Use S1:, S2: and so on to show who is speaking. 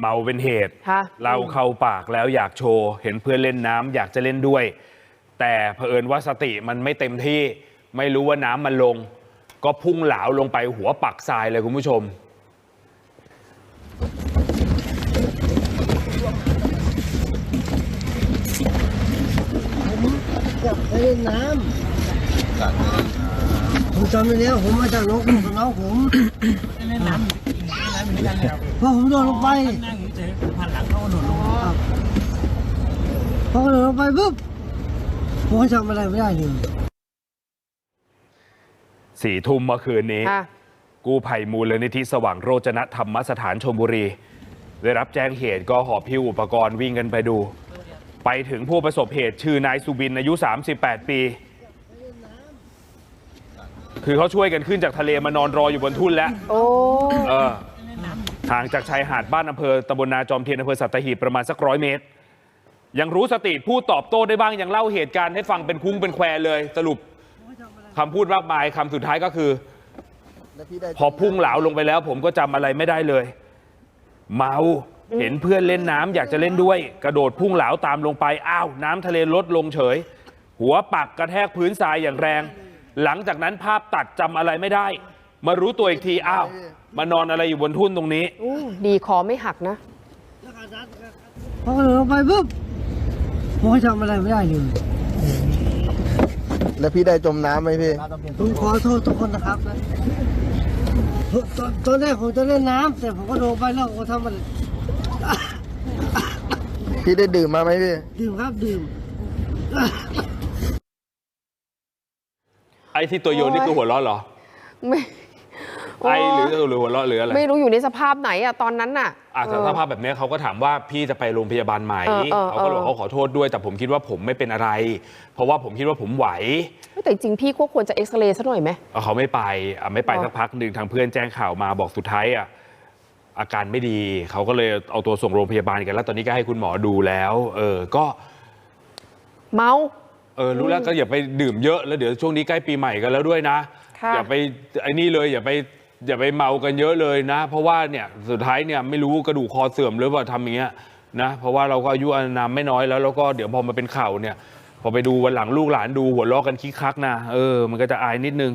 S1: เมาเป็นเหตุ
S2: ค่ะ
S1: เราเข้าปากแล้วอยากโชว์ เห็นเพื่อนเล่นน้ำอยากจะเล่นด้วย แต่เผอิญว่าสติมันไม่เต็มที่ไม่รู้ว่าน้ำมันลง ก็พุ่งเหลาลงไปหัวปักทรายเลยคุณผู้ชม
S3: อยากไปเล่นน้ำผมจำได้แล้วผมมาจากน้องผมกับน้องผม
S4: เล่นน้ำอยู่ เล่นน้ำอยู่ด้วยกันแล้ว
S3: พอผมโดนลงไป
S4: นั่งอยู่เฉยๆผ่านหลังเขาก็โดดลง
S3: พอโดนลงไปปุ๊บผมก็จำอะไรไม่ได้เลย
S1: สี่ทุ่มเมื่อคืนนี้
S2: ค่ะ
S1: กู้ภัยมูลนิธิสว่างโรจนธรรมสถานชลบุรี ได้รับแจ้งเหตุก็หอบพิ้วอุปกรณ์วิ่งกันไปดู ไปถึงผู้ประสบเหตุชื่อนายสุบินอายุ 38 ปี คือเขาช่วยกันขึ้นจากทะเลมานอนรออยู่บนทุ่นแล้ว
S2: โอ้
S1: เออห่างจากชายหาดบ้านอำเภอตำบลนาจอมเทียนอำเภอสัตหีบประมาณสักร้อยเมตร ยังรู้สติพูดตอบโต้ได้บ้างยังเล่าเหตุการณ์ให้ฟังเป็นคุ้งเป็นแควเลยสรุปคำพูดมากมายคำสุดท้ายก็คือ พอพุ่งเหลาลงไปแล้ว ผมก็จำอะไรไม่ได้เลย เมาเห็นเพื่อนเล่นน้ำอยากจะเล่นด้วย กระโดดพุ่งเหลาตามลงไปอ้าวน้ำทะเลลดลงเฉย หัวปักกระแทกพื้นทรายอย่างแรง หลังจากนั้นภาพตัดจำอะไรไม่ได้ มารู้ตัวอีกที อ้าว มานอนอะไรอยู่บนทุ่นตรงนี้
S2: อู้ดีคอไม่หักนะ
S3: พอโดนลงไปปุ๊บผมก็จำอะไรไม่ได้เลย
S5: แล้วพี่ได้จมน้ำไหมพี่
S3: ผมขอโทษทุกคนนะครับนะตอนตอนแรกผมจะเล่นน้ำแต่ผมก็โดนไปแล้วผมทำมัน
S5: พี่ได้ดื่มมาไหมพี่
S3: ดื่มครับดื่ม
S1: ไอ้ที่ตัวโยนนี่คือหัวเราะเหรอ
S2: ไม่
S1: ไอ้หรือหรือหัวเราะหรืออะไร
S2: ไม่รู้อยู่ในสภาพไหนอะตอนนั้นน่ะ
S1: อะแต่
S2: เออ
S1: สภาพแบบนี้เขาก็ถามว่าพี่จะไปโรงพยาบาลไหม
S2: เออเออ
S1: เขาก็บอก
S2: เออ
S1: เขาขอโทษด้วย แต่ผมคิดว่าผมไม่เป็นอะไร เพราะว่าผมคิดว่าผมไหว
S2: แต่จริงๆพี่ก็ควรจะเอ็กซเรย์ซะหน่อยไหม
S1: เอาเขาไม่ไปอะไม่ไป
S2: อ๋อ
S1: สักพักหนึ่งทางเพื่อนแจ้งข่าวมาบอกสุดท้ายอะอาการไม่ดี เขาก็เลยเอาตัวส่งโรงพยาบาลกันแล้ว ตอนนี้ก็ให้คุณหมอดูแล้ว เออ ก็
S2: เมา
S1: เออรู้แล้วก็อย่าไปดื่มเยอะแล้วเดี๋ยวช่วงนี้ใกล้ปีใหม่กันแล้วด้วยนะ
S2: ค่ะ
S1: อย่าไปไอ้นี่เลยอย่าไป อย่าไปเมากันเยอะเลยนะ เพราะว่าเนี่ยสุดท้ายเนี่ยไม่รู้กระดูกคอเสื่อมหรือว่าทำอย่างเงี้ยนะเพราะว่าเราก็อายุอานามไม่น้อยแล้วแล้วก็เดี๋ยวพอมาเป็นข่าวเนี่ย พอไปดูวันหลังลูกหลานดูหัวล้อกันคิกคักนะเออมันก็จะอายนิดนึง